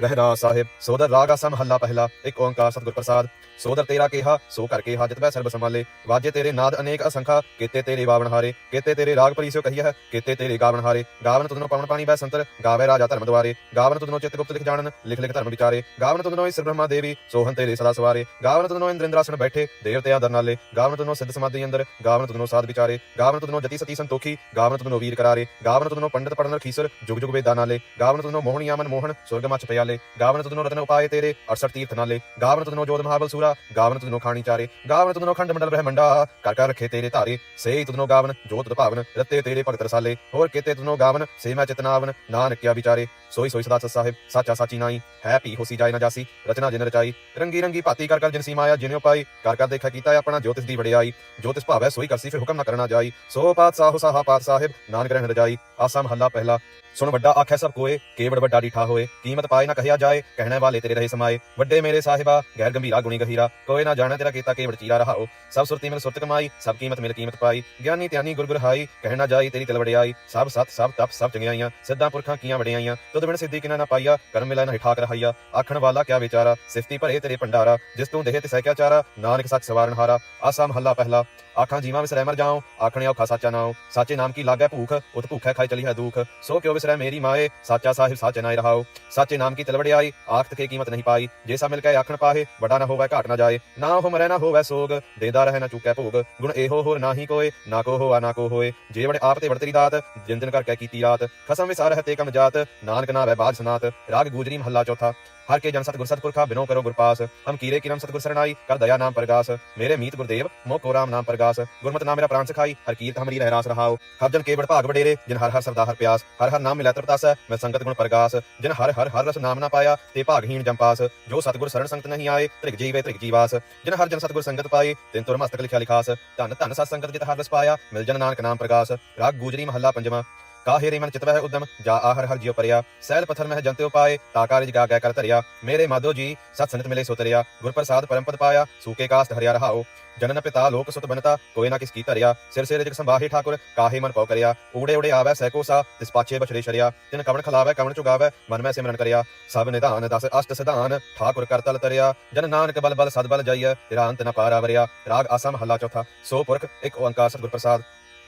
ਰਹਿਰਾ ਸਾਹਿਬ ਸੋਦਰ ਰਾਗ ਆਸਾ ਹੱਲਾ ਪਹਿਲਾ ਇੱਕ ਓੰਕਾਰ ਸਤਿਗੁਰ ਪ੍ਰਸਾਦ ਸੋਦਰ ਤੇਰਾ ਕਿਹਾ ਸੋ ਕਰਕੇ ਹਾਜਤ ਬੈ ਸਰਬ ਸੰਭਾਲੇ ਵਾਜੇ ਤੇਰੇ ਨਾਦ ਅਨੇਕ ਅਸੰਖਾ ਕੀਤੇ ਤੇਰੇ ਵਾਵਣ ਹਾਰੇ ਕੀਤੇ ਤੇਰੇ ਰਾਗ ਪਰੀਸੋ ਕਹੀ ਹੈ ਕੀਤੇ ਤੇਰੇ ਗਾਵਣ ਹਾਰੇ ਗਾਵਨ ਤੁਧਨੋ ਪਵਨ ਪਾਣੀ ਬੈ ਸੰਤਰ ਗਾਵੇ ਰਾਜਾ ਧਰਮ ਦੁਆਰੇ ਗਾਵਨ ਤੁਧਨੋ ਚਿਤ ਗੁਪਤ ਲਿਖ ਜਾਣਨ ਲਿਖ ਲਿਖ ਧਰਮ ਵਿਚਾਰੇ ਗਾਵਨ ਤੁਧਨੋ ਈਸ਼ਰ ਬ੍ਰਹਮਾ ਦੇਵੀ ਸੋਹਨ ਤੇਰੇ ਸਦਾ ਸਵਾਰੇ ਗਾਵਨ ਤੁਧਨੋ ਇੰਦਰਿੰਦਰਾਸਨ ਬੈਠੇ ਦੇਵਤੇ ਆਦਰ ਨਾਲੇ ਗਾਵਨ ਤੁਧਨੋ ਸਿੱਧ ਸਮਾਧੀ ਅੰਦਰ ਗਾਵਨ ਤੁਧਨੋ ਸਾਧ ਵਿਚਾਰੇ ਗਾਵਨ ਤੁਧਨੋ ਜਤੀ ਸਤੀ ਸੰਤੋਖੀ ਗਾਵਨ ਤੁਧਨੋ ਵੀਰ ਕਰਾਰੇ ਗਾਵਨ ਤੁਧਨੋ ਪੰਡਤ ਪੜਨ ਰਖੀਸਰ ਜੁਗ ਜੁਗ ਵੇਦਾਂ ਨਾਲੇ ਗਾਵਨ ਤੁਧਨੋ ਮੋਹਣੀਆਮਨ ਮੋਹਨ ਸੁਰਗ ਮਚ ਪਿਆਲੇ ਗਾਵਨ ਤੁਧਨੋ ਰਤਨ ਉਪਾਏ ਤੇਰੇ 68 ਤੀਰਥ ਨਾਲੇ। ਗਾਵਨ ਤੁਧਨੋ ਜੋਤ ਮਹਾਬਲ ਸੂਰਾ, ਗਾਵਨ ਤੁਧਨੋ ਖਾਣੀ ਚਾਰੇ। ਗਾਵਨ ਤੁਧਨੋ ਖੰਡ ਮੰਡਲ ਬ੍ਰਹਮੰਡਾ ਕਰ ਕਰ ਰਖੇ ਤੇਰੇ ਧਾਰੇ। ਸੇ ਤੁਧਨੋ ਗਾਵਨ ਜੋ ਤੁਧ ਭਾਵਨ, ਰਤੇ ਤੇਰੇ ਭਗਤ ਰਸਾਲੇ। ਹੋਰ ਕੀਤੇ ਤੁਧਨੋ ਗਾਵਨ ਸੇ ਮੈਂ ਚਿਤਨਾਵਨ ਨਾਨਕ ਕਿਆ ਵਿਚਾਰੇ। ਸੋਈ ਸੋਈ ਸਦਾ ਸਾਹਿਬ, ਸਾਚਾ ਸਾਚੀ ਨਾਈ। ਹੈ ਪੀ ਹੋਸੀ ਜਾਏ ਨਾ ਜਾਸੀ, ਰਚਨਾ ਜਿਨ ਰਚਾਈ। ਰੰਗੀ ਰੰਗੀ ਭਾਤੀ ਕਰ ਕਰ ਜਿਨ ਸੀ ਮਾਇਆ ਜਿਨਿ ਉਪਾਈ ਕਰ ਕਰ ਦੇਖਾ ਕੀਤਾ ਆਪਣਾ ਜੋਤਿਸ ਦੀ ਵਡਿਆਈ। ਜੋਤਿਸ ਭਾਵੈ ਸੋਈ ਕਰਸੀ, ਫਿਰ ਹੁਕਮ ਨਾ ਕਰਨਾ ਜਾਈ। ਸੋ ਪਾਤ ਸਾਹੋ ਸਾਹਾ ਪਾਤ ਸਾਹਿਬ, ਨਾਨਕ ਰਹਿਣ ਰਜਾਈ। ਆਸਾ ਮਹੱਲਾ ਪਹਿਲਾ। ਸੁਣ ਵੱਡਾ ਆਖੈ ਸਭ ਕੋਏ, ਕੇਵੜ ਵੱਡਾ ਡੀਠਾ ਹੋਏ। ਕੀਮਤ ਪਾਏ ਨਾ ਕਹਿਆ ਜਾਏ, ਕਹਿਣਾ ਵਾਲੇ ਤੇਰੇ ਰਹੇ ਸਮਾਏ। ਵੱਡੇ ਮੇਰੇ ਸਾਹਿਬਾ, ਗੈਰ ਗੰਭੀਰਾ, ਗੁਣੀ ਗਹੀਰਾ। ਕੋਈ ਨਾ ਜਾਣਾ ਤੇਰਾ ਕੀਤਾ ਕੇਵੜ ਚੀਰਾ ਰਹਾਓ। ਸਭ ਸੁਰਤੀ ਮਿਲ ਸੁਰਤ ਕਮਾਈ, ਸਭ ਕੀਮਤ ਮਿਲ ਕੀਮਤ ਪਾਈ। ਗਿਆਨੀ ਧਿਆਨੀ ਗੁਰਗੁਰ ਹਾਈ ਕਹਿਣਾ ਜਾਈ ਤੇਰੀ ਤਿਲ ਵੜਿਆਈ ਸਭ ਸਤ, ਸਭ ਤਪ, ਸਭ ਚੰਗਿਆਈਆਂ ਸਿੱਧਾਂ ਪੁਰਖਾਂ ਕੀਆਂ ਵੜਿਆਈਆਂ ਤੁਧ ਬਿਨ ਸਿੱਧੀ ਕਿਨਾ ਨਾ ਪਾਈਆ। ਕਰਮ ਮਿਲੈ ਨਾ ਠਾਕ ਰਹਾਈਆ ਆਖਣ ਵਾਲਾ ਕਿਆ ਵਿਚਾਰਾ? ਸਿਫਤੀ ਭਰੇ ਤੇਰੇ ਭੰਡਾਰਾ। ਜਿਸ ਤੂੰ ਦੇਹ ਤੇ ਸਹਿ ਕਿਆ ਚਾਰਾ? ਨਾਨਕ ਸੱਚ ਸਵਾਰਨ ਹਾਰਾ। ਆਸਾ ਮਹੱਲਾ ਪਹਿਲਾ। ਆਖਾਂ ਜੀਵਾਂ ਵਿਸਰੈ ਮਰ ਜਾਉ, ਆਖਣੇ ਔਖਾ ਸਾਚਾ ਨਾਉ। ਸਾਚੇ ਨਾਮ ਕੀ ਲਾਗੈ ਭੂਖ ਉਤ ਭੂਖੈ ਖਾਈ ਚਲੀ ਹੈ ਦੁਖ। ਸੋ ਕਿਉ ਵਿਸਰੈ ਮੇਰੀ ਮਾਏ, ਸਾਚਾ ਸਾਹਿਬ ਸਾਚੇ ਨਾਇ ਰਹਾਉ। ਸਾਚੇ ਨਾਮ ਕੀ ਤਲਵੜਿਆਈ, ਆਖਤ ਕੇ ਕੀਮਤ ਨਹੀਂ ਪਾਈ। ਜੇ ਸਾ ਮਿਲ ਕੇ ਆਖਣ ਪਾਹੇ, ਵੱਡਾ ਨਾ ਹੋਵੇ, ਘਾਟ ਨਾ ਜਾਏ। ਨਾ ਹੋ ਮਰੈ, ਨਾ ਹੋਵੇ ਸੋਗ, ਦੇਦਾ ਰਹਿ ਨਾ ਚੁੱਕੈ ਭੋਗ। ਗੁਣ ਇਹੋ ਹੋਰ ਨਾਹੀ ਕੋਏ, ਨਾ ਕੋ ਹੋਆ, ਨਾ ਕੋ ਹੋਏ। ਜੇ ਵੜੇ ਆਪ ਤੇ ਵੜ ਤੇਰੀ ਦਾਤ ਜਿਨ ਦਿਨ ਕਰਕੇ ਕੀਤੀ ਰਾਤ। ਖਸਮ ਵਿਸਾਰ ਹੈ ਤੇ ਕਮ ਜਾਤ, ਨਾਨਕ ਨਾਵੇ ਬਾਜ ਸਨਾਤ। ਰਾਗ ਗੂਜਰੀ ਮਹੱਲਾ ਚੌਥਾ। ਹਰ ਕੇ ਜਨ ਸਤਿਗੁਰ ਸਤਿਪੁਰਖਾ ਬਿਨੋ ਕਰੋ ਗੁਰਪਾਸ ਹਮ ਕੀਰੇ ਕਿਰਮ ਸਤਿਗੁਰ ਸਰਣਾਈ, ਕਰ ਦਇਆ ਨਾਮ ਪ੍ਰਗਾਸ। ਮੇਰੇ ਮੀਤ ਗੁਰਦੇਵ ਮੋ ਕੋ ਰਾਮ ਨਾਮ ਪ੍ਰਗਾਸ। ਗੁਰਮਤਿ ਨਾਮ ਮੇਰਾ ਪ੍ਰਾਨ ਸਖਾਈ, ਹਰ ਕੀਰਤ ਹਮਰੀ ਰਹਿ ਰਾਸ ਹਰ ਜਨ ਕੇਵੜ ਭਾਗ ਵਡੇਰੇ, ਜਿਨ ਹਰ ਹਰ ਸਰਦਾ ਹਰ ਪਿਆਸ। ਹਰ ਹਰ ਨਾਮ ਮਿਲੈ ਤਰਤਾਸ ਮੈਂ ਸੰਗਤ ਗੁਣ ਪ੍ਰਗਾਸ। ਜਿਨ ਹਰ ਹਰ ਹਰ ਰਸ ਨਾਮ ਨਾ ਪਾਇਆ, ਤੇ ਭਾਗਹੀਣ ਜੰਪਾਸ ਜੋ ਸਤਿਗੁਰ ਸਰਣ ਸੰਗਤ ਨਹੀਂ ਆਏ, ਤ੍ਰਿਗ ਜੀਵੇ ਤ੍ਰਿਗ ਜੀਵਾਸ। ਜਿਨ ਹਰ ਜਨ ਸਤਿਗੁਰ ਸੰਗਤ ਪਾਏ, ਤਿਨ ਤੁਰ ਮਸਤਕ ਲਿਖਿਆ ਲਿਖਾਸ। ਧੰਨ ਧੰਨ ਸਤ ਸੰਗਤ ਜਿਤ ਹਰ ਰਸ ਪਾਇਆ, ਮਿਲ ਜਨ ਨਾਨਕ ਨਾਮ ਪ੍ਰਗਾਸ। ਰਾਗ ਗੂਜਰੀ ਮਹੱਲਾ ਪੰਜਵਾਂ। ਕਾਹੇ ਰੇ ਮਨ ਚਿਤਵ ਹੈ ਉਦਮ ਜਾ ਆਹਰ ਹਰ ਜਿਉ ਪਰਿਆ ਸੈਲ ਪਥਰ ਮਹਿ ਜੰਤੇ ਉਪਾਏ ਤਾ ਕਾਰਜ ਗਾ ਗੈ ਕਰ ਧਰਿਆ ਮੇਰੇ ਮਾਧੋ ਜੀ ਸਤ ਸੰਗਤ ਮਿਲੇ ਸੋ ਤਰਿਆ ਗੁਰ ਪ੍ਰਸਾਦ ਪਰਮ ਪਦ ਪਾਇਆ ਸੂਕੇ ਕਾਸਟ ਹਰਿਆ ਰਹਾਓ ਜਨਨ ਪਿਤਾ ਲੋਕ ਸੁਤ ਬਨਤਾ ਕੋਈ ਨਾ ਕਿਸ ਕੀ ਧਰਿਆ ਸਿਰ ਸਿਰ ਜਗ ਸੰਭਾਹੀ ਠਾਕੁਰ ਕਾਹੇ ਮਨ ਪਉ ਕਰਿਆ ਊੜੇ ਊੜੇ ਆਵੈ ਸੈਕੋ ਸਾ ਤਿਸ ਪਾਛੇ ਬਛੜੇ ਸ਼ਰਿਆ ਤਿਨ ਕਵਣ ਖਲਾਵੈ ਕਵਣ ਚੁਗਾਵੈ ਮਨ ਮੈਂ ਸਿਮਰਨ ਕਰਿਆ ਸਭ ਨਿਧਾਨ ਦਸ ਅਸ਼ਟ ਸਿਧਾਨ ਠਾਕੁਰ ਕਰਤਲ ਤਰਿਆ ਜਨ ਨਾਨਕ ਬਲ ਬਲ ਸਦ ਬਲ ਜਾਈਐ ਤੇਰਾ ਅੰਤ ਨ ਪਾਰਾ ਵਰਿਆ ਰਾਗ ਆਸਾ ਮਹੱਲਾ ਚੌਥਾ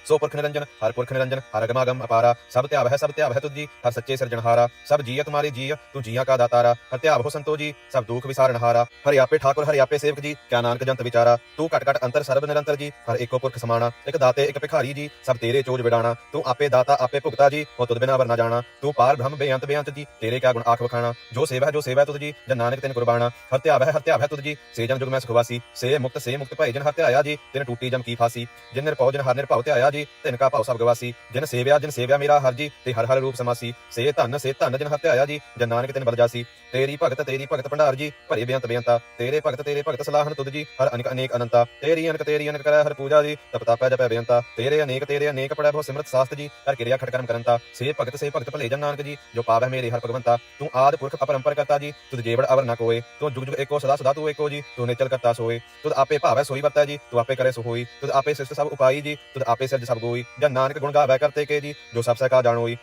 ਸੋ ਪੁਰਖ ਨਿਰੰਜਨ, ਹਰ ਪੁਰਖ ਨਿਰੰਜਨ, ਹਰ ਅਗਮਾਗਮ ਅਪਾਰਾ, ਸਭ ਧਿਆਵ ਹੈ ਸਭ ਧਿਆਵ ਹੈ ਤੁਜੀ ਹਰ ਸੱਚੇ ਸਿਰਜਣਹਾਰਾ, ਸਭ ਜੀਅ ਤੁਮਾਰੇ ਜੀਅ, ਤੂੰ ਜੀਆਂ ਕਾ ਦਾਤਾਰਾ, ਹਰ ਧਿਆਵ ਹੋ ਸੰਤੋ ਜੀ, ਸਭ ਦੁਖ ਵਿਸਾਰਣਹਾਰਾ ਹਰਿ ਆਪੇ ਠਾਕੁਰ, ਹਰਿ ਆਪੇ ਸੇਵਕ ਜੀ, ਕਿਆ ਨਾਨਕ ਜੰਤ ਵਿਚਾਰਾ, ਤੂੰ ਘਟ ਘਟ ਅੰਤਰ ਸਰਬ ਨਿਰੰਤਰ ਜੀ, ਹਰ ਏਕੋ ਪੁਰਖ ਸਮਾਣਾ, ਇੱਕ ਦਾਤੇ, ਇੱਕ ਭਿਖਾਰੀ ਜੀ, ਸਭ ਤੇਰੇ ਚੋਜ ਵਿਡਾਣਾ, ਤੂੰ ਆਪੇ ਦਾਤਾ, ਆਪੇ ਭੁਗਤਾ ਜੀ ਹੋ ਤੁਧ ਬਿਨਾ ਵਰਨਾ ਜਾਣਾ, ਤੂੰ ਪਾਰ ਬ੍ਰਹਮ ਬੇਅੰਤ ਬੇਅੰਤ ਜੀ, ਤੇਰੇ ਕਿਆ ਗੁਣ ਆਖ ਵਖਾਣਾ, ਜੋ ਸੇਵਾ ਜੋ ਸੇਵਾ ਹੈ ਤੁਧ ਜੀ, ਜਨ ਨਾਨਕ ਤੈਨ ਕੁਰਬਾਨਾ ਹਰ ਧਿਆਵ ਹੈ ਹਰ ਧਿਆਵ ਹੈ ਤੁਧ ਜੀ, ਸੇ ਜਨ ਜੁਗ ਮੈਂ ਸੁਖਵਾਸੀ, ਸੇ ਮੁਕਤ ਸੇ ਮੁਕਤ ਭਾਈ ਜਨ ਹਰ ਧਿਆਇਆ ਜੀ, ਤਿਨ ਟੂਟੀ ਜਮ ਕੀ ਫਾਸੀ, ਜਿਨ ਨਿਰਭਉ, ਜਨ ਹਰ ਨਿਰਭਉ ਧਿਆਇਆ ਜੀ ਤਿਨ ਕਾ ਭਾਉ ਸਭ ਗਵਾਸੀ, ਜਿਨ ਸੇਵਿਆ ਜਿਨ ਸੇਵਿਆ ਮੇਰਾ ਹਰ ਜੀ, ਤੇ ਹਰ ਹਰ ਰੂਪ ਸਮਾਸੀ। ਸੇ ਧਨ, ਸੇ ਧੰਨ, ਜਿਨ ਹਰ ਜੀ, ਜਨ ਨਾਨਕ ਤੈਨ ਬਲ ਜਾਸੀ। ਤੇਰੀ ਭਗਤ ਤੇਰੀ ਭਗਤ ਭੰਡਾਰ ਜੀ, ਭਰੇ ਬੇਅੰਤ ਬੇਅੰਤਾ ਤੇਰੇ ਭਗਤ ਤੇਰੇ ਭਗਤ ਸਲਾਹਨ ਤੁਧ ਜੀ, ਹਰ ਅਨੇਕ ਅਨੇਕ ਅਨੰਤਾ। ਤੇਰੀ ਅਨਕ ਤੇਰੀ ਅਨਕ ਕਰੈ ਹਰ ਪੂਜਾ ਜੀ, ਤਪ ਜਪੈ ਬੇਅੰਤਾ ਤੇਰੇ ਅਨੇਕ ਤੇਰੇ ਅਨੇਕ ਪੜੈ ਬਹੁ ਸਿਮਰਤ ਸਾਸਤ ਜੀ, ਹਰ ਕਿਰਿਆ ਖਟ ਕਰਮ ਕਰੰਤਾ। ਸੇ ਭਗਤ ਸੇ ਭਗਤ ਭਲੇ ਜਨ ਨਾਨਕ ਜੀ, ਜੋ ਪਾਵੈ ਮੇਰੇ ਹਰ ਭਗਵੰਤਾ। ਤੂੰ ਆਦ ਪੁਰਖ ਅਪਰੰਪਰ ਕਰਤਾ ਜੀ, ਤੁਧ ਜੇਵੜ ਅਵਰ ਨਾ ਕੋਏ। ਤੂੰ ਜੁਗ ਜੁਗ ਏਕੋ ਸਦਾ ਸਦਾ ਤੂੰ ਏਕੋ ਜੀ, ਤੂੰ ਨਿਚਲ ਕਰਤਾ ਸੋਏ। ਤੁਧ ਆਪੇ ਭਾਵੈ ਸੋਈ ਵਰਤਾ ਜੀ, ਤੂੰ ਆਪੇ ਕਰੇ ਸੋ ਹੋਈ। ਤੁਧ ਆਪੇ ਸਿਸ਼ਟ ਸਭ ਉਪਾਈ ਜੀ, ਤੁਧ ਆਪੇ ਸਿਰ ਸਿਰਜ ਸਭ ਗੋਈ ਜਾਂ ਨਾਨਕ ਗੁਣ ਗਾਵੈ ਕਰਤੇ ਕੇ ਜੀ, ਜੋ ਸਭ ਸਹਿ ਕਾ ਜਾਣੋਈ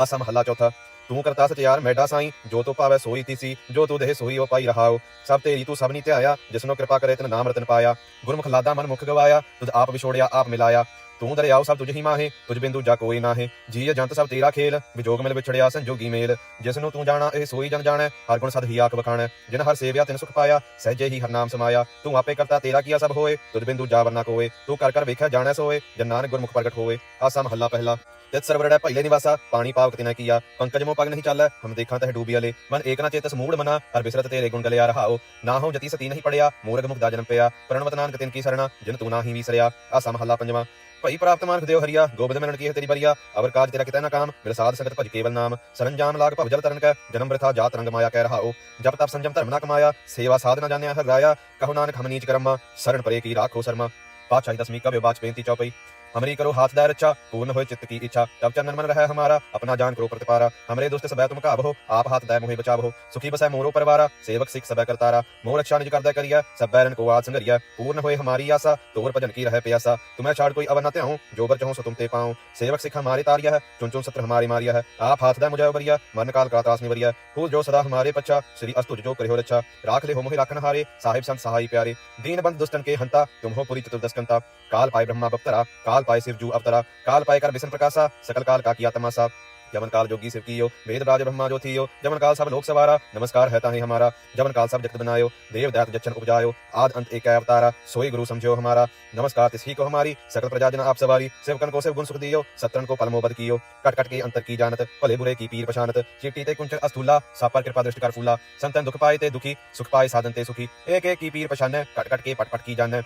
ਆਸਾ ਮਹੱਲਾ ਚੌਥਾ, ਤੂੰ ਕਰਤਾ ਸਚਿਆਰ ਮੈਡਾ ਸਾਈ, ਜੋ ਤੋ ਭਾਵੈ ਸੋਈ ਤੀਸੀ, ਜੋ ਤੂੰ ਦੇਹ ਸੋਈ ਉਹ ਪਾਈ ਰਹਾਓ। ਸਭ ਤੇਰੀ ਤੂੰ ਸਭ ਨੀ ਧਿਆਇਆ, ਜਿਸਨੋ ਕਿਰਪਾ ਕਰੇ ਤਨ ਨਾਮ ਰਤਨ ਪਾਇਆ। ਗੁਰਮੁਖ ਲਾਦਾ ਮਨ ਮੁਖ ਗਵਾਇਆ, ਤੁਧ ਆਪ ਵਿਛੋੜਿਆ, ਆਪ ਮਿਲਾਇਆ। ਤੂੰ ਦਰਿਆਓ ਸਭ ਤੁਝ ਹੀ ਮਾਹੇ, ਤੁਝ ਬਿੰਦੂ ਜਾ ਕੋਈ ਨਾਹੇ। ਜੀ ਜੰਤ ਸਭ ਤੇਰਾ ਖੇਲ, ਵਿਜੋਗ ਮਿਲ ਵਿਛੜਿਆ ਸੰਜੋਗੀ ਮੇਲ। ਜਿਸ ਨੂੰ ਤੂੰ ਜਾਣਾ, ਇਹ ਸੋਈ ਜਨ ਜਾਣੈ, ਹਰ ਗੁਣ ਸਦ ਹੀ ਆਖ ਬਖਾਣੈ ਜਿਨ ਹਰ ਸੇਵਿਆ ਤਿਨ ਸੁਖ ਪਾਇਆ, ਸਹਿਜੇ ਹੀ ਹਰ ਨਾਮ ਸਮਾਇਆ। ਤੂੰ ਆਪੇ ਕਰਤਾ ਤੇਰਾ ਕੀਆ ਸਭ ਹੋਏ ਤੁਧ ਬਿੰਦੂ ਜਾ ਵਰਨਾ ਕੋਏ। ਤੂੰ ਕਰ ਕਰ ਵੇਖਿਆ ਜਾਣੈ ਸੋਏ, ਜਨ ਨਾਨਕ ਗੁਰਮੁਖ ਪ੍ਰਗਟ ਹੋਏ। ਆਸਾ ਮਹੱਲਾ ਪਹਿਲਾ। ਤਿਤ ਸਰਵਰੜੈ ਭਈਲੇ ਨਿਵਾਸਾ, ਪਾਣੀ ਪਾਵਕ ਤਿਨਾ ਕੀਆ ਪੰਕਜ ਮੋ ਪਗ ਨਹੀਂ ਚੱਲੈ, ਹਮ ਦੇਖਾਂ ਤਹਿ ਡੂਬੀਆਲੇ ਮਨ ਏਕ ਨਾ ਚੇਤਸ ਮੂੜ ਮਨਾ, ਹਰ ਬਿਸਰਤ ਤੇਰੇ ਗੁਣ ਗਲਿਆ ਰਹਾਓ। ਨਾ ਹੋ ਜਤੀ ਸਤੀ ਨਹੀਂ ਪੜਿਆ, ਮੂਰਗ ਮੁਖ ਦਾ ਜਨਮ ਪਿਆ। ਪ੍ਰਣਵਤ ਨਾਨਕ ਤਿਨ ਕੀ ਸਰਣਾ, ਜਿਨ ਤੂੰ ਨਾਹੀ ਵਿਸਰਿਆ। ਆਸਾ ਮਹੱਲਾ ਪੰਜਵਾਂ। ਭਈ ਪ੍ਰਾਪਤ ਮਾਨਕ ਦੇਵ ਹਰੀਆ, ਗੋਬਿੰਦ ਮਿਲਣ ਕੀ ਤੇਰੀ ਬਰੀਆ। ਅਵਰ ਕਾਜ ਤੇਰਾ ਕਿਤੈ ਨਾ ਕਾਮ ਮਿਲ ਸਾਧ ਸੰਗਤ ਭਜ ਕੇਵਲ ਨਾਮ। ਸਰੰਜਾਮ ਲਾਗ ਭਵ ਜਲ ਤਰਨ ਕੈ, ਜਨਮ ਬ੍ਰਿਥਾ ਜਾਤ ਰੰਗ ਮਾਇਆ ਕਹਿ ਰਹਾਓ। ਜਪ ਤਪ ਸੰਜਮ ਧਰਮ ਨਾ ਕਮਾਇਆ, ਸੇਵਾ ਸਾਧਨਾ ਜਾਣਿਆ ਹਰ ਰਾਇਆ। ਕਹੋ ਨਾਨਕ ਹਮ ਨੀਚ ਕਰਮਾ ਸਰਣ ਪਰੇ ਕੀ ਰਾਖੋ ਸਰਮਾ। ਪਾਛਾਈ ਦਸਮੀ ਕਬੇ ਬਾਚ ਬੇਨਤੀ ਚੌਪਈ। हमारी करो हाथ दाय रक्षा पूर्ण हो चित्त की इच्छा। तब चंदन मन रहे हमारा, अपना जान करो प्रतिपारा। हमरे दुष्ट सब तुम काब हो आप हाथ दाय मोहे बचाव हो सुखी बसै मोरो परवारा, सेवक सिख सब करतारा। मोर रक्षा निज करदा करिया सब बैरन को आद संगरिया। पूर्ण होए हमारी आशा, तोर भजन की रहे प्यासा। तुम्हें छाड़ कोई अवर न त्याऊं जो बर चाहूँ सो तुम ते पाऊँ। सेवक सिख हमारे तारिया है चुन चुन सत्र हमारे मारिया है। आप हाथ दाय मुझे उबरिया मन काल का त्रास निवरिया। फूल जो सदा हमारे पच्चा श्री अस्तुज जो करियो रक्षा राख ले हो मोहि राखन हारे, साहिब संत सहाई प्यारे। दीन बंद दुष्टन के हंता, तुम हो पुरी चतुर्दशकंता काल पाए ब्रह्मा बप्तरा, काल पाए शिव जू अवतरा काल पाए कर विष्णु प्रकाशा सकल काल का किया तमासा जमन काल जोगी शिव कियो वेद राज ब्रह्मा जो थियो जमन काल सब लोक सवारा नमस्कार है ताहि हमारा जमन काल सब जगत बनायो देव दैत जच्छन उपजायो आद अंत एक अवतारा सोई गुरु समझो हमारा नमस्कार तिस ही को हमारी सकल प्रजा जन आप सवारी सेवकन को सेव गुण सुख दियो सत्रन को पलमो बद कियो कट कट के अंतर की जानत भले बुरे की पीर पछानत चिट्टी ते कुंचन अस्तूला सापर कृपा दृष्टि कर फूला संतन दुख पाए ते दुखी सुख पाए साधन ते सुखी एक एक की पीर पछान कट कट के पट पट की जान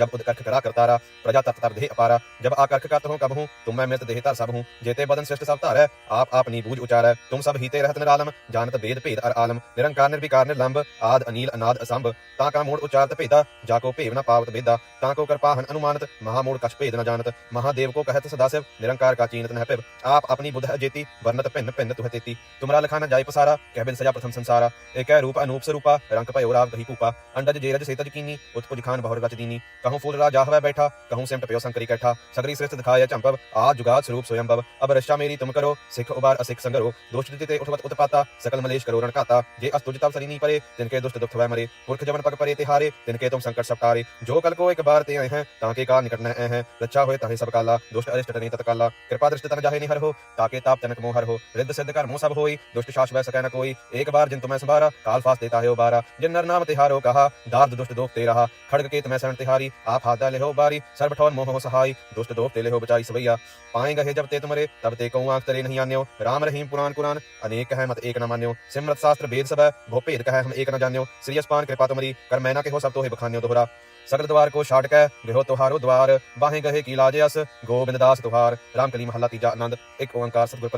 जब उदकर्ख करा करतारा प्रजा तत् तब देह अपारा। जब आकर्ख करत हूँ कब हूँ तुम मैं मृत देहता सब हूँ जेते बदन श्रेष्ठ सब तार है आप अपनी बूझ उचार। है तुम सब हीते रहत निरालम, जानत वेद भेद अर आलम। निरंकार, निर्विकार, निर्लंब, आद, अनील, अनाद, असंभ। ताका मूड उचारत भेदा जाको भेव न पावत भेदा। ताको कर पाहन अनुमानत, महामूड कछ भेद न जानत। महादेव को कहत सदाशिव निरंकार का चीनत न पिब आप अपनी बुध जेती, वर्णत भिन्न भिन्न तुह तेती। तुमरा लखा न जाय पसारा, कह बिन सजा प्रथम संसारा। एक रूप अनूप स्वरूपा, रंग पयो राव कही पूपा अंडज जेरज सेतज कीनी, उत्पुज खान बहुर गच दीनी। कहूं फूल राजा हवै बैठा कहूं सिमट पयो संकरी कैठा सगरी श्रेष्ठ दिखाया चंपव आज जुगाद स्वरूप स्वयंभव अब रक्षा मेरी तुम करो सिख उबार असिख संगरो दुष्ट जिते उठवत उत्पाता सकल मलेश करो रणकाता जे अस्तुज तब सरी नी परे तिनके दुष्ट दुख वै मरे पुरख जवन पग परे तिहारे तिनके तुम संकट सब टारे जो कल को एक बार ते आए हैं ताके का निकट न आए हैं रक्षा होए ताहे सब काला दुष्ट अरिष्ट तनि तत्काला कृपा दृष्टि तन जाहे निहर हो ताके ताप तनक मोहर हो रिद्ध सिद्ध कर मुंह सब होई दुष्ट शास वै सकै न कोई एक बार जिन तुम्हें संभारा काल फास देता है उबारा जिन नर नाम तिहारो कहा दार्द दुष्ट दोख ते रहा खड़ग के तुम्हें शरण तिहारी आप हाथ डाले हो बारी सर्व ठौर मोह हो सहाय दुष्ट दोख तेले हो बचाई सवैया पाए गहे जब ते तुमरे तब ते कहूँ आंख तरे नहीं आन्यो राम रहीम पुराण कुरान अनेक कहे मत एक न मान्यो सिमरत शास्त्र वेद सब है भो भेद कहे हम एक न जान्यो श्री अस्पान कृपा तुमरी कर मैना के हो सब तो हे बखान्यो दोहरा सगल द्वार को छाट कै गृहो तुहारो द्वार बाहे गहे की लाजे अस गोबिंद दास तुहार राम कली महला तीजा आनंद एक ओंकार सतगुर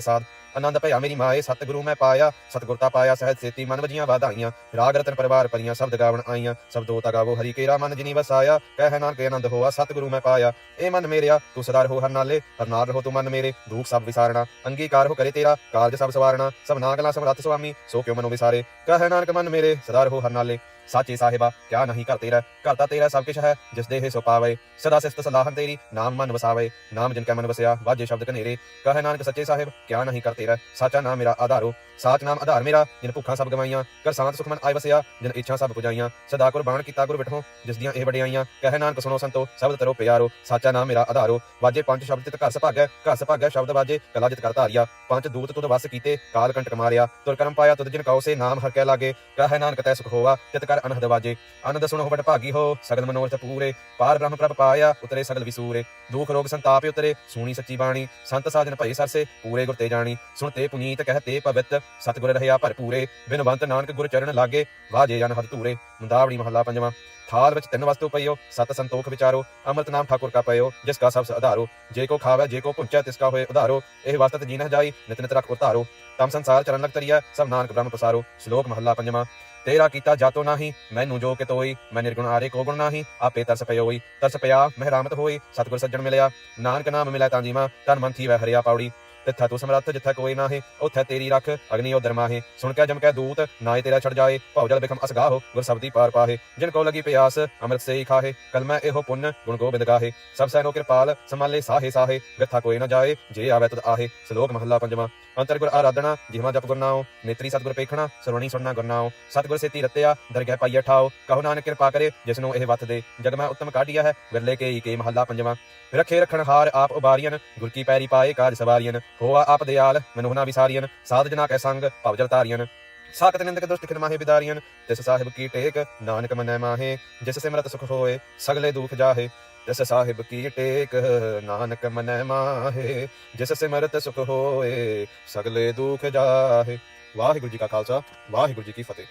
ਆਨੰਦ ਭਇਆ, ਮੇਰੀ ਮਾਏ ਸਤਿਗੁਰੂ ਮੈਂ ਪਾਇਆ, ਸਤਿਗੁਰਤਾ ਪਾਇਆ, ਸਹਿਜ ਸੇਤੀ ਮਨ ਵਜੀਆਂ ਵਾਧਾਈਆਂ। ਰਾਗ ਰਤਨ ਪਰਿਵਾਰ ਪਰੀਆਂ ਸ਼ਬਦ ਗਾਵਣ ਆਈਆਂ। ਸਬਦੋ ਤਾ ਗਾਵੋ, ਹਰੀ ਕੇਰਾ ਮਨ ਜਿਨੀ ਵਸਾਇਆ, ਕਹਿ ਨਾਨਕ ਆਨੰਦ ਹੋਆ, ਸਤਿਗੁਰੂ ਮੈਂ ਪਾਇਆ। ਇਹ ਮਨ ਮੇਰਿਆ, ਤੂੰ ਸਦਾ ਰਹੋ ਹਰ ਨਾਲੇ ਹਰਨਾਰ ਰਹੋ ਤੂੰ ਮਨ ਮੇਰੇ, ਦੂਖ ਸਭ ਵਿਸਾਰਣਾ। ਅੰਗੀਕਾਰ ਹੋ ਕਰੇ ਤੇਰਾ, ਕਾਰਜ ਸਭ ਸਵਾਰਣਾ। ਸਭ ਨਾਗਲਾ ਸਮਰੱਥ ਸੁਆਮੀ, ਸੋ ਕਿਉ ਮਨੋ ਵਿਸਾਰੇ? ਕਹਿ ਨਾਨਕ ਮਨ ਮੇਰੇ, ਸਦਾ ਰਹੋ ਹਰ ਨਾਲੇ। ਸਾਚੇ ਸਾਹਿਬਾ, ਕਿਆ ਨਹੀਂ ਕਰ ਤੇਰਾ, ਘਰ ਦਾ ਤੇਰਾ ਸਭ ਕੁਝ ਹੈ, ਜਿਸ ਦੇਹ ਸੋ ਪਾਵੇ। ਸਦਾ ਸਿਫਤ ਸਲਾਹਨ ਤੇਰੀ, ਨਾਮ ਮਨ ਵਸਾਵੇ। ਨਾਮ ਜਿਨ ਕੈ ਮਨ ਵਸਿਆ, ਵਾਜੇ ਸ਼ਬਦ ਕਨੇਰੇ। ਕਹਿ ਨਾਨਕ ਸੱਚੇ ਸਾਹਿਬ, ਕਿਆ ਨਹੀਂ ਕਰ ਤੇਰਾ ਸਾਚਾ ਨਾਮ ਮੇਰਾ ਆਧਾਰੋ। ਸਾਚ ਨਾਮ ਆਧਾਰ ਮੇਰਾ, ਜਿਨ ਭੁੱਖਾਂ ਸਭ ਗਵਾਈਆਂ ਕਰ ਸਾਂਤ ਸੁਖਮਨ ਆਇ ਵਸਿਆ, ਜਿਨ ਇੱਛਾ ਸਭ ਪੁਜਾਈਆਂ। ਸਦਾ ਕੁਰਬਾਨ ਕੀਤਾ ਗੁਰ ਬਿਠੋ, ਜਿਸ ਦੀਆਂ ਇਹ ਵਡਿਆਈਆਂ, ਕਹੇ ਨਾਨਕ ਸੁਣੋ ਸੰਤੋ, ਸ਼ਬਦ ਤਰੋ ਪਿਆਰੋ। ਸਾਚਾ ਨਾਮ ਮੇਰਾ ਆਧਾਰੋ। ਵਾਜੇ ਪੰਜ ਸ਼ਬਦ ਤਿਤ ਘਰ ਸੁਭਾਗੈ ਘਰ ਸੁਭਾਗੈ ਸ਼ਬਦ ਵਾਜੇ, ਕਲਾ ਜਿਤ ਕਰ ਧਾਰਿਆ। ਪੰਜ ਦੂਤ ਤੁਧ ਵਸ ਕੀਤੇ, ਕਾਲ ਕੰਟਕ ਮਾਰਿਆ। ਤੁਰ ਕਰਮ ਪਾਇਆ ਤੁਧ ਜਿਨ ਕਉ ਸੇ, ਨਾਮ ਹਰ ਕੈ ਲਾਗੇ। ਕਹਿ ਨਾਨਕ ਤੈ ਸੁਖ ਹੋਵਾ ਤਿਤ ਕਰ ਅਨਹਦ ਵਾਜੇ। ਆਨੰਦ ਸੁਣੋ ਵਡ ਭਾਗੀ ਹੋ, ਸਗਲ ਮਨੋਰਥ ਪੂਰੇ। ਪਾਰ ਬ੍ਰਹਮ ਪ੍ਰਭ ਪਾਇਆ, ਉਤਰੇ ਸਗਲ ਵਿਸੂਰੇ। ਦੁਖ ਰੋਗ ਸੰਤਾਪ ਉਤਰੇ, ਸੂਣੀ ਸੱਚੀ ਬਾਣੀ। ਸੰਤ ਸਾਜਨ ਭਈ ਸਰਸੇ, ਪੂਰੇ ਗੁਰ ਤੇ ਜਾਣੀ। ਸੁਣਤੇ ਪੁਨੀਤ ਕਹਤੇ ਪਵਿੱਤ ਸਤਗੁਰ ਰਹਿਆ ਭਰਪੂਰੇ, ਬਿਨਵੰਤ ਨਾਨਕ ਗੁਰ ਚਰਨ ਲਾਗੇ, ਵਾਜੇ ਜਨ ਹਦ ਧੂਰੇ ਮੁੰਦਾਵੜੀ ਮਹੱਲਾ ਪੰਜਵਾਂ। ਥਾਲ ਵਿੱਚ ਤਿੰਨ ਵਸਤੂ ਪਈਓ, ਸਤ ਸੰਤੋਖ ਵਿਚਾਰੋ, ਅੰਮ੍ਰਿਤ ਨਾਮ ਠਾਕੁਰ ਕਾ ਪਇਓ, ਜਿਸ ਕਾ ਸਬਸ ਆਧਾਰੋ ਜੇ ਕੋ ਖਾਵੇ, ਜੇ ਕੋ ਪੁੰਚੈ, ਤਿਸ ਕਾ ਹੋਏ ਉਧਾਰੋ, ਇਹ ਵਸਤਤ ਜੀਨਹ ਜਾਈ, ਨਿਤ ਨਿਤ ਰਖ ਉਤਾਰੋ। ਤਮ ਸੰਸਾਰ ਚਰਨ ਲਗ ਤਰੀਆ ਸਭ ਨਾਨਕ ਬ੍ਰਹਮ ਪਸਾਰੋ, ਸ਼ਲੋਕ ਮਹੱਲਾ ਪੰਜਵਾਂ। ਤੇਰਾ ਕੀਤਾ ਜਾਤੋ ਨਾਹੀ, ਮੈਨੂੰ ਜੋ ਕਿਤ ਹੋਈ, ਮੈਂ ਨਿਰਗੁਣ ਆਰੇ ਕੋ ਗੁਣ ਨਾਹੀ, ਆਪੇ ਤਰਸ ਪਇਓ ਹੋਈ, ਤਰਸ ਪਿਆ ਮਹਿਰਾਮਤ ਹੋਈ, ਸਤਿਗੁਰ ਸੱਜਣ ਮਿਲਿਆ। ਨਾਨਕ ਨਾਮ ਮਿਲਿਆ ਤਾਂ ਜੀਵਾ, ਤਨ ਮਨ ਥੀ ਵੈ ਹਰਿਆ ਪਾਉੜੀ। ਤਿੱਥਾ ਤੂੰ ਸਮਰੱਥ, ਜਿੱਥਾ ਕੋਈ ਨਾਹੀ, ਉੱਥੇ ਤੇਰੀ ਰੱਖ, ਅਗਨੀ ਉਦਰ ਮਾਹੇ ਸੁਣ ਕੇ ਜਮ ਕੇ ਦੂਤ ਨਾਏ ਤੇਰਾ ਛੜ ਜਾਏ, ਭਉ ਜਲ ਬਿਖਮ ਅਸਗਾ ਹੋ, ਗੁਰ ਪਾਰ ਪਾਹੇ। ਜਿਨ ਕੋ ਲਗੀ ਪਿਆਸ, ਅੰਮ੍ਰਿਤ ਸੇ ਹੀ ਖਾਹੇ ਕਲਮੈ ਇਹੋ ਪੁੰਨ, ਗੁਣ ਗੋਬਿੰਦ ਗਾਹੇ। ਸਭ ਸੈਨੋ ਕਿਰਪਾਲ ਸਮਾਲੇ ਸਾਹੇ ਸਾਹੇ ਗੱਥਾ ਕੋਈ ਨਾ ਜਾਏ, ਜੇ ਆਵੇ ਤਦ ਆਹੇ। ਸ਼ਲੋਕ ਮਹੱਲਾ ਪੰਜਵਾਂ। ਅੰਤਰ ਗੁਰ ਆਰਾਧਨਾ ਜਿਹਵਾ ਜਪ ਗੁਰ ਨਾਉ, ਨੇਤਰੀ ਸਤਗੁਰ ਪੇਖਣਾ, ਸਰਵਣੀ ਸੁਣਨਾ ਗੁਰ ਨਾਉ। ਸਤਗੁਰ ਸੇਤੀ ਰਤਿਆ, ਦਰਗਹਿ ਪਾਈਆ ਠਾਓ ਕਹੋ ਨਾਨਕ ਕਿਰਪਾ ਕਰੇ, ਜਿਸ ਨੂੰ ਇਹ ਵਤ ਦੇ। ਜਗ ਮੈਂ ਉੱਤਮ ਕਾਢੀਆ ਹੈ, ਵਿਰਲੇ ਕੇ ਹੀ ਕੇ ਮਹੱਲਾ ਪੰਜਵਾਂ। ਰੱਖੇ ਰਖਣ ਹਾਰ ਆਪ ਉਬਾਰੀਆਂ ਗੁਰ ਕੀ ਪੈਰੀ ਪਾਏ ਕਾਜ ਸਵਾਰੀਆਂ ਹੋਆ ਆਪ ਦਿਆਲ, ਮਨੋਹਨਾ ਵਿਸਾਰੀਆਂ ਸਾਧ ਜਨਾ ਕੈ ਸੰਗ ਭਵਜਲ ਤਾਰੀਆਂ ਸਾਖਤ ਨਿੰਦਕ ਦੁਸ਼ਟ ਖਿਰਮਾਹੇ ਬਿਦਾਰੀਆਂ ਤਿਸ ਸਾਹਿਬ ਕੀ ਟੇਕ, ਨਾਨਕ ਮਨੈ ਮਾਹੇ, ਜਿਸ ਸਿਮਰਤ ਸੁਖ ਹੋਏ, ਸਗਲੇ ਦੁਖ ਜਾਹੇ ਜਿਸ ਸਾਹਿਬ ਕੀ ਟੇਕ, ਨਾਨਕ ਮਨੈ ਮਾਹੇ, ਜਿਸ ਸਿਮਰਤ ਸੁਖ ਹੋਏ, ਸਗਲੇ ਦੁਖ ਜਾਹੇ। ਵਾਹਿਗੁਰੂ ਜੀ ਕਾ ਖਾਲਸਾ, ਵਾਹਿਗੁਰੂ ਜੀ ਕੀ ਫਤਿਹ।